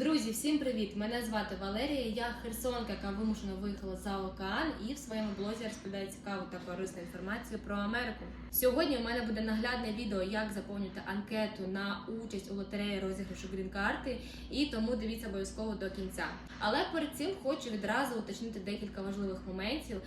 Друзі, всім привіт! Мене звати Валерія. Я херсонка, яка вимушено виїхала за океан, і в своєму блозі розповідаю цікаву та корисну інформацію про Америку. Сьогодні у мене буде наглядне відео, як заповнити анкету на участь у лотереї розіграшу грін-карти, і тому дивіться обов'язково до кінця. Але перед цим хочу відразу уточнити декілька важливих моментів.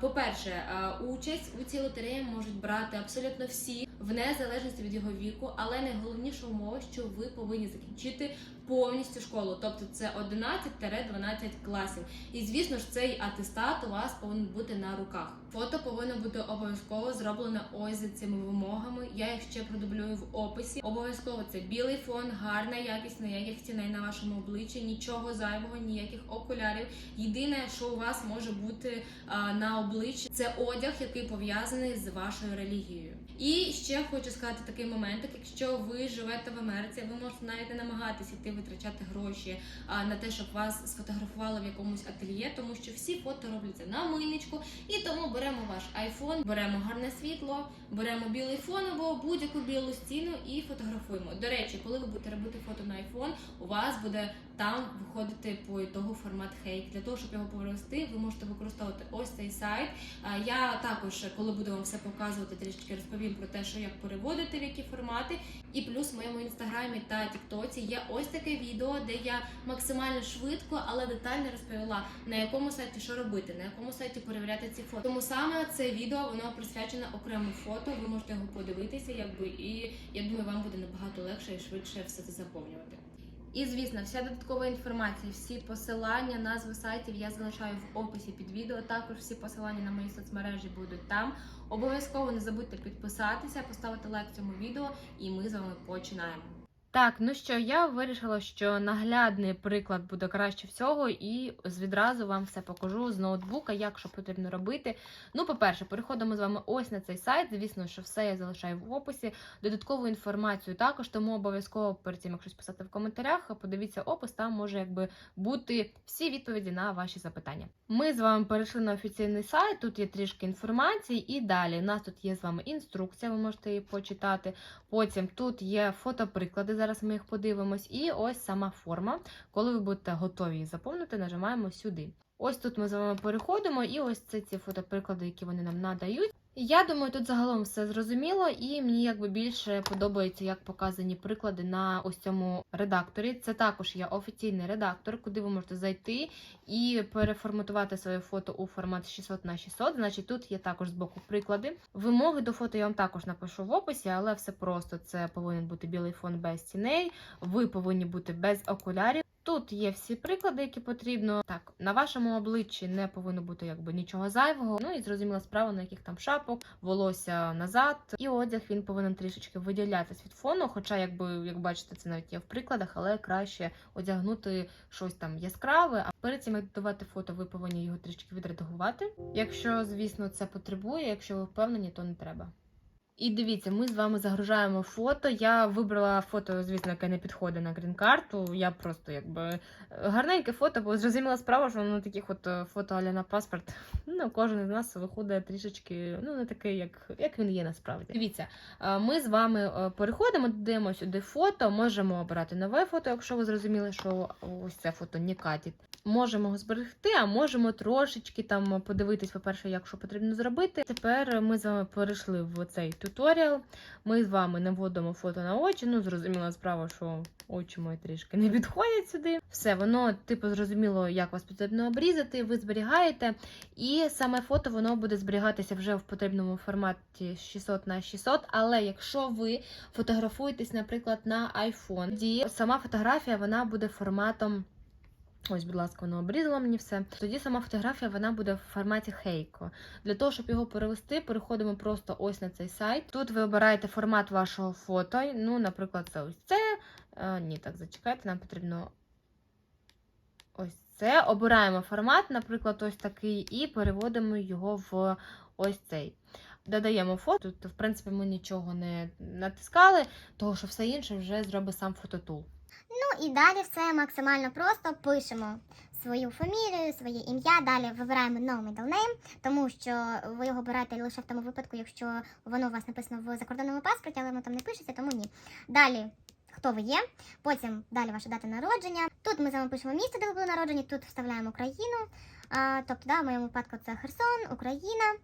По-перше, участь у цій лотереї можуть брати абсолютно всі, в незалежності від його віку, але найголовніша умова, що ви повинні закінчити повністю школу, тобто це 11-12 класів. І звісно ж, цей атестат у вас повинен бути на руках. Фото повинно бути обов'язково зроблене ось за цими вимогами. Я їх ще продублюю в описі. Обов'язково це білий фон, гарна якість, ніяких тіней на вашому обличчі, нічого зайвого, ніяких окулярів. Єдине, що у вас може бути а, на обличчі, це одяг, який пов'язаний з вашою релігією. І ще хочу сказати такий момент, якщо ви живете в Америці, ви можете навіть не намагатися йти витрачати гроші на те, щоб вас сфотографували в якомусь ательє, тому що всі фото робляться на мийничку, і тому беремо ваш айфон, беремо гарне світло, беремо білий фон або будь-яку білу стіну і фотографуємо. До речі, коли ви будете робити фото на айфон, у вас буде там виходити по ітогу формат хейк. Для того, щоб його перевести, ви можете використовувати ось цей сайт. Я також, коли буду вам все показувати, трішки розповім про те, що як переводити в які формати. І плюс в моєму інстаграмі та тіктоці є ось таке відео, де я максимально швидко, але детально розповіла на якому сайті що робити, на якому сайті перевіряти ці фото. Тому саме це відео воно присвячено окремо фото. Ви можете його подивитися, якби і я думаю, вам буде набагато легше і швидше все це заповнювати. І звісно, вся додаткова інформація, всі посилання, назви сайтів я залишаю в описі під відео. Також всі посилання на мої соцмережі будуть там. Обов'язково не забудьте підписатися, поставити лайк цьому відео, і ми з вами починаємо. Так, ну що, я вирішила, що наглядний приклад буде краще всього, і відразу вам все покажу з ноутбука, як що потрібно робити. Ну, по-перше, переходимо з вами ось на цей сайт. Звісно, що все я залишаю в описі. Додаткову інформацію також, тому обов'язково перед тим, як щось писати в коментарях, подивіться опис, там може якби бути всі відповіді на ваші запитання. Ми з вами перейшли на офіційний сайт, тут є трішки інформації, і далі у нас тут є з вами інструкція, ви можете її почитати. Потім тут є фотоприклади, зараз ми їх подивимось, і ось сама форма. Коли ви будете готові її заповнити, нажимаємо сюди. Ось тут ми з вами переходимо, і ось це ці фотоприклади, які вони нам надають. Я думаю, тут загалом все зрозуміло, і мені якби більше подобається, як показані приклади на ось цьому редакторі. Це також є офіційний редактор, куди ви можете зайти і переформатувати своє фото у формат 600 на 600. Значить, тут є також з боку приклади. Вимоги до фото я вам також напишу в описі, але все просто це повинен бути білий фон без тіней. Ви повинні бути без окулярів. Тут є всі приклади, які потрібно. Так, на вашому обличчі не повинно бути якби нічого зайвого. Ну і зрозуміла справа, на яких там шапок, волосся назад. І одяг він повинен трішечки виділятись від фону. Хоча, якби як бачите, це навіть є в прикладах, але краще одягнути щось там яскраве. А перед цим як додавати фото, ви повинні його трішки відредагувати. Якщо, звісно, це потребує, якщо ви впевнені, то не треба. І дивіться, ми з вами загружаємо фото. Я вибрала фото, звісно, яке не підходить на грін-карту. Я просто якби е, гарненьке фото, бо зрозуміла справа, що воно таких от е, фото аля на паспорт. Ну, кожен із нас виходить трішечки, ну, не такий, як, як він є насправді. Дивіться, е, ми з вами переходимо, додаємо сюди фото, можемо обирати нове фото, якщо ви зрозуміли, що ось це фото не катить. Можемо його зберегти, а можемо трошечки там подивитись, по-перше, як що потрібно зробити. Тепер ми з вами перейшли в цей туторіал. Ми з вами наводимо фото на очі. Ну, зрозуміла справа, що очі мої трішки не підходять сюди. Все, воно, типу, зрозуміло, як вас потрібно обрізати, ви зберігаєте. І саме фото воно буде зберігатися вже в потрібному форматі 600 на 600. Але якщо ви фотографуєтесь, наприклад, на iPhone, тоді сама фотографія вона буде форматом. Ось, будь ласка, воно обрізало мені все. Тоді сама фотографія вона буде в форматі хейко. Для того, щоб його перевести, переходимо просто ось на цей сайт. Тут ви обираєте формат вашого фото. Ну, наприклад, це ось це. Е, ні, так, зачекайте, нам потрібно ось це. Обираємо формат, наприклад, ось такий, і переводимо його в ось цей. Додаємо фото. Тут, в принципі, ми нічого не натискали, тому що все інше вже зробить сам фототул. Ну і далі все максимально просто пишемо свою фамілію, своє ім'я. Далі вибираємо no middle name, тому що ви його обираєте лише в тому випадку, якщо воно у вас написано в закордонному паспорті, але воно там не пишеться, тому ні. Далі хто ви є. Потім далі ваша дата народження. Тут ми з вами пишемо місце, де ви були народжені, тут вставляємо країну. А, тобто, да, в моєму випадку це Херсон, Україна.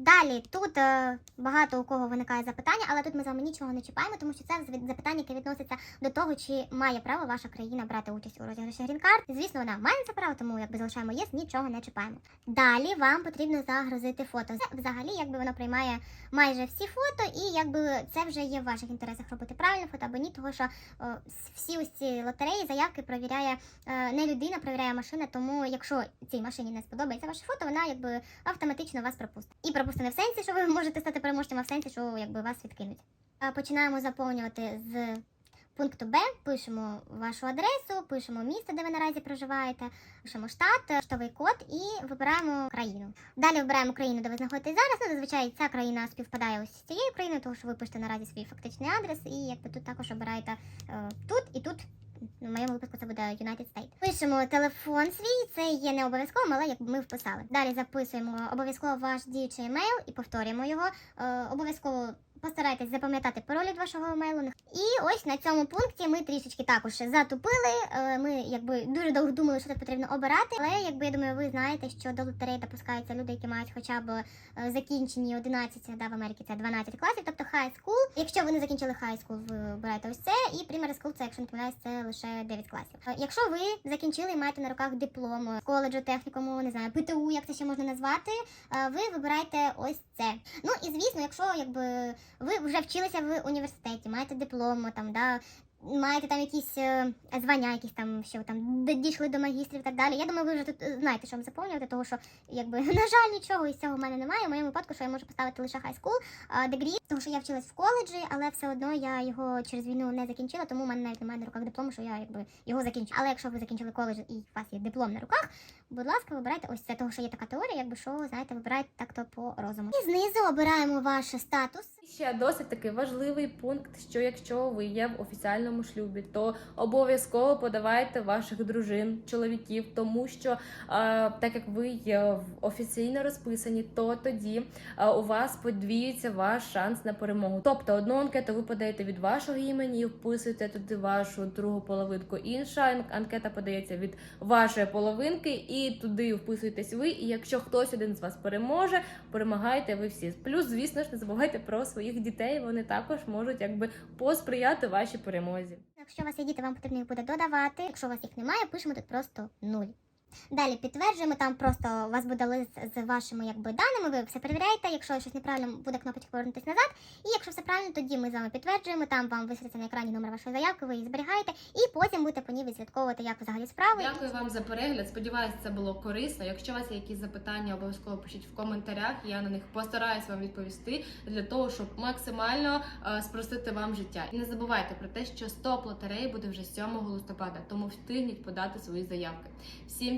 Далі тут е, багато у кого виникає запитання, але тут ми з вами нічого не чіпаємо, тому що це запитання, яке відноситься до того, чи має право ваша країна брати участь у розіграші грін-карт. Звісно, вона має це право, тому якби залишаємо єс, нічого не чіпаємо. Далі вам потрібно загрузити фото. Це взагалі, якби воно приймає майже всі фото, і якби це вже є в ваших інтересах робити правильне фото або ні, того що е, всі ось ці лотереї, заявки провіряє е, не людина, провіряє машина. Тому якщо цій машині не сподобається ваше фото, вона якби автоматично вас пропустить. І пропустить не в сенсі, що ви можете стати переможцем, а в сенсі, що якби вас відкинуть. Починаємо заповнювати з пункту Б, пишемо вашу адресу, пишемо місце, де ви наразі проживаєте, пишемо штат, штовий код і вибираємо країну. Далі вибираємо країну, де ви знаходитесь зараз. Ну, зазвичай ця країна співпадає ось з цією країною, тому що ви пишете наразі свій фактичний адрес, і якби тут також обираєте е, тут і тут. В моєму випадку це буде United States. Пишемо телефон свій, це є не обов'язковим, але якби ми вписали. Далі записуємо обов'язково ваш діючий емейл і повторюємо його. Е, обов'язково постарайтесь запам'ятати пароль від вашого емейлу. І ось на цьому пункті ми трішечки також затупили. Е, Ми якби дуже довго думали, що тут потрібно обирати. Але якби я думаю, ви знаєте, що до лотереї допускаються люди, які мають хоча б е, закінчені 11, да, в Америці це 12 класів, тобто high school. Якщо ви не закінчили high school, ви обираєте ось це. І primary school, це, якщо не помиляюсь, це лише 9 класів. Е, Якщо ви закінчили і маєте на руках диплом коледжу, технікуму, не знаю, ПТУ, як це ще можна назвати, ви вибираєте ось це. Ну і звісно, якщо якби ви вже вчилися в університеті, маєте диплом, там, да, маєте там якісь е, звання, якісь там, що там дійшли до магістрів і так далі. Я думаю, ви вже тут е, знаєте, що вам заповнювати, тому що, якби, на жаль, нічого із цього в мене немає. В моєму випадку, що я можу поставити лише high school е, degree, тому що я вчилась в коледжі, але все одно я його через війну не закінчила, тому в мене навіть немає на руках диплому, що я якби його закінчила. Але якщо ви закінчили коледж і у вас є диплом на руках, будь ласка, вибирайте ось це, того, що є така теорія, якби що, знаєте, вибирайте так-то по розуму. І знизу обираємо ваш статус. Ще досить такий важливий пункт, що якщо ви є в офіціальному шлюбі, то обов'язково подавайте ваших дружин, чоловіків, тому що е, так як ви є офіційно розписані, то тоді е, у вас подвіюється ваш шанс на перемогу. Тобто одну анкету ви подаєте від вашого імені, вписуєте туди вашу другу половинку. Інша анкета подається від вашої половинки, і туди вписуєтесь ви. І якщо хтось один з вас переможе, перемагаєте ви всі. Плюс, звісно ж, не забувайте про своїх дітей. Вони також можуть якби посприяти вашій перемозі. Якщо у вас є діти, вам потрібно їх буде додавати. Якщо у вас їх немає, пишемо тут просто нуль. Далі підтверджуємо, там просто у вас буде лист з вашими якби даними, ви все перевіряєте. Якщо щось неправильно, буде кнопочка повернутися назад. І якщо все правильно, тоді ми з вами підтверджуємо. Там вам висвітиться на екрані номер вашої заявки, ви її зберігаєте, і потім будете по ній відслідковувати, як взагалі справи. Дякую вам за перегляд. Сподіваюся, це було корисно. Якщо у вас є якісь запитання, обов'язково пишіть в коментарях. Я на них постараюсь вам відповісти для того, щоб максимально е, спростити вам життя. І не забувайте про те, що стоп лотереї буде вже 7 листопада, тому встигніть подати свої заявки. Всім